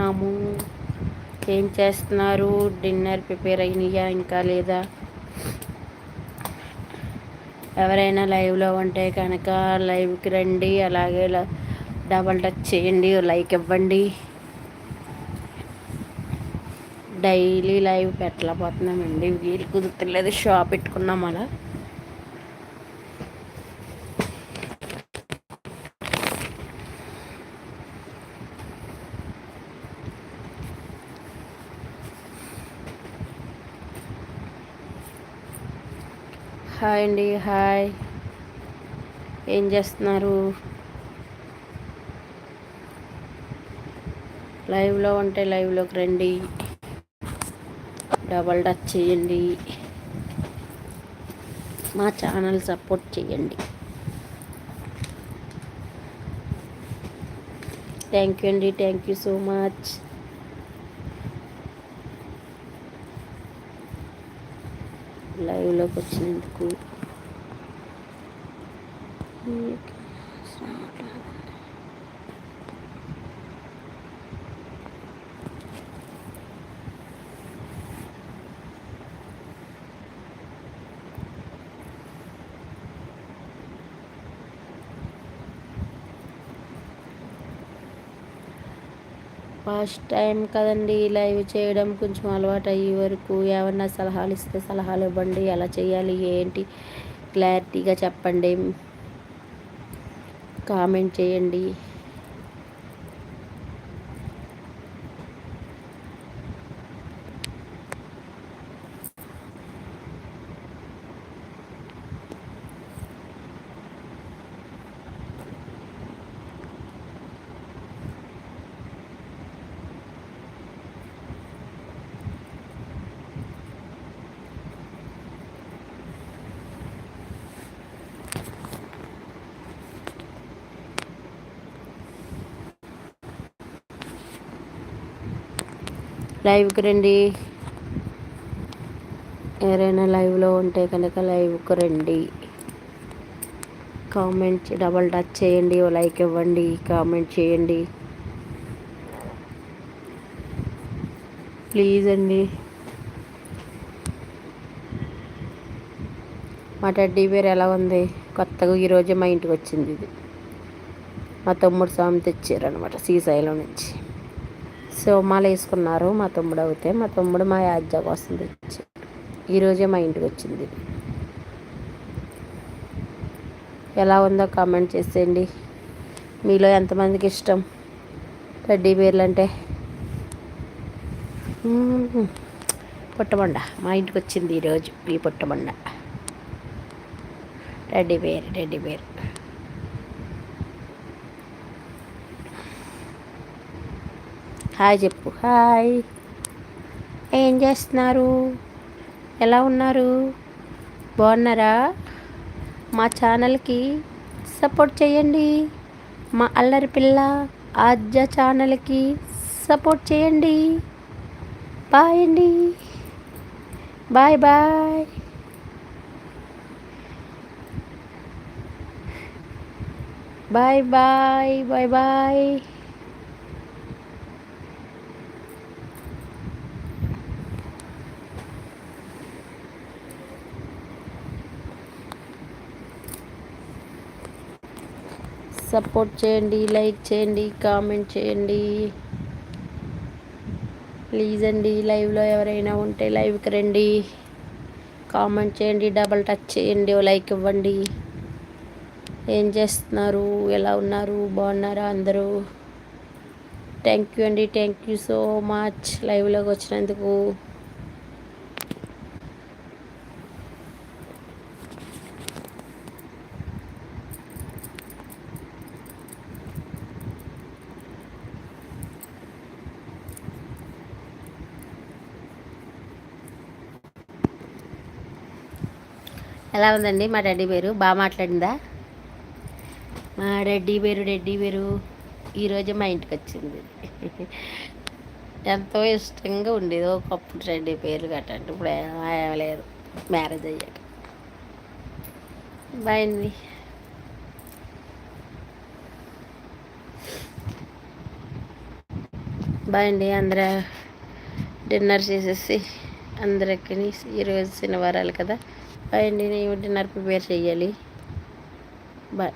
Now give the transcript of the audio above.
ఉన్నాము. ఏం చేస్తున్నారు? డిన్నర్ ప్రిపేర్ అయినాయా ఇంకా లేదా? ఎవరైనా లైవ్లో ఉంటే కనుక లైవ్కి రండి. అలాగే డబల్ టచ్ చేయండి. లైక్ ఇవ్వండి. డైలీ లైవ్ పెట్టలేకపోతున్నామండి. వీలు కుదురుతులేదు. షాప్ పెట్టుకున్నాం అలా. హాయ్ అండి హాయ్. ఏం చేస్తున్నారు? లైవ్లో ఉంటే లైవ్లోకి రండి. డబల్ టచ్ చేయండి. మా ఛానల్ సపోర్ట్ చేయండి. థ్యాంక్ యూ అండి థ్యాంక్ యూ సో మచ్. లైవ్లోకి వచ్చినందుకు. ఫస్ట్ టైం కదండి లైవ్ చేయడం. కొంచెం అలవాటు అయ్యే వరకు ఏమన్నా సలహాలు ఇస్తే సలహాలు ఇవ్వండి. ఎలా చేయాలి? ఏంటి? క్లారిటీగా చెప్పండి. కామెంట్ చేయండి. లైవ్కి రండి. ఎవరైనా లైవ్లో ఉంటే కనుక లైవ్కి రండి. కామెంట్ డబల్ టచ్ చేయండి ఓ లైక్ ఇవ్వండి కామెంట్ చేయండి. ప్లీజ్ అండి. మా టెడ్డీ పేరు ఎలా ఉంది? కొత్తగా ఈరోజే మా ఇంటికి వచ్చింది ఇది. మా తమ్ముడు స్వామి తెచ్చారనమాట శ్రీశైలం నుంచి. సో వేసుకున్నారు. మా తమ్ముడు అవుతే మా తమ్ముడు మా యాజ్జ కోసం తెచ్చి ఈరోజే మా ఇంటికి వచ్చింది. ఎలా ఉందో కామెంట్ చేసేయండి. మీలో ఎంతమందికి ఇష్టం? రెడ్డి పేర్లు అంటే పుట్టమండ మా ఇంటికి వచ్చింది ఈరోజు ఈ పుట్టమండ రెడ్డి పేరు రెడ్డి పేరు. హాయ్ చెప్పు హాయ్. ఏం చేస్తున్నారు? ఎలా ఉన్నారు? బాగున్నారా? మా ఛానల్కి సపోర్ట్ చేయండి. మా అల్లరి పిల్ల ఆద్య ఛానల్కి సపోర్ట్ చేయండి. బాయ్ అండి. Bye bye. Bye bye bye bye. Support చేయండి లైక్ చేయండి కామెంట్ చేయండి. ప్లీజ్ అండి లైవ్లో ఎవరైనా ఉంటే లైవ్కి రండి. కామెంట్ చేయండి డబల్ టచ్ చేయండి లైక్ ఇవ్వండి. ఏం చేస్తున్నారు? ఎలా ఉన్నారు? బాగున్నారా అందరూ? థ్యాంక్ యూ అండి థ్యాంక్ యూ సో మచ్ లైవ్లోకి వచ్చినందుకు. ఎలా ఉందండి మా డాడీ పేరు? బాగా మాట్లాడిందా? మా డాడీ పేరు డెడ్డీ పేరు. ఈరోజు మా ఇంటికి వచ్చింది. ఎంతో ఇష్టంగా ఉండేది. ఒకప్పుడు రెడ్డి పేరు కట్టండి. ఇప్పుడు లేదు. మ్యారేజ్ అయ్యాక. బాయ్ అండి. బాయ్ అండి. అందరూ డిన్నర్ చేసేసి అందరికి ఈరోజు శనివారాలు కదా. అండ్ నేను డిన్నర్ ప్రిపేర్ చేయాలి బాయ్.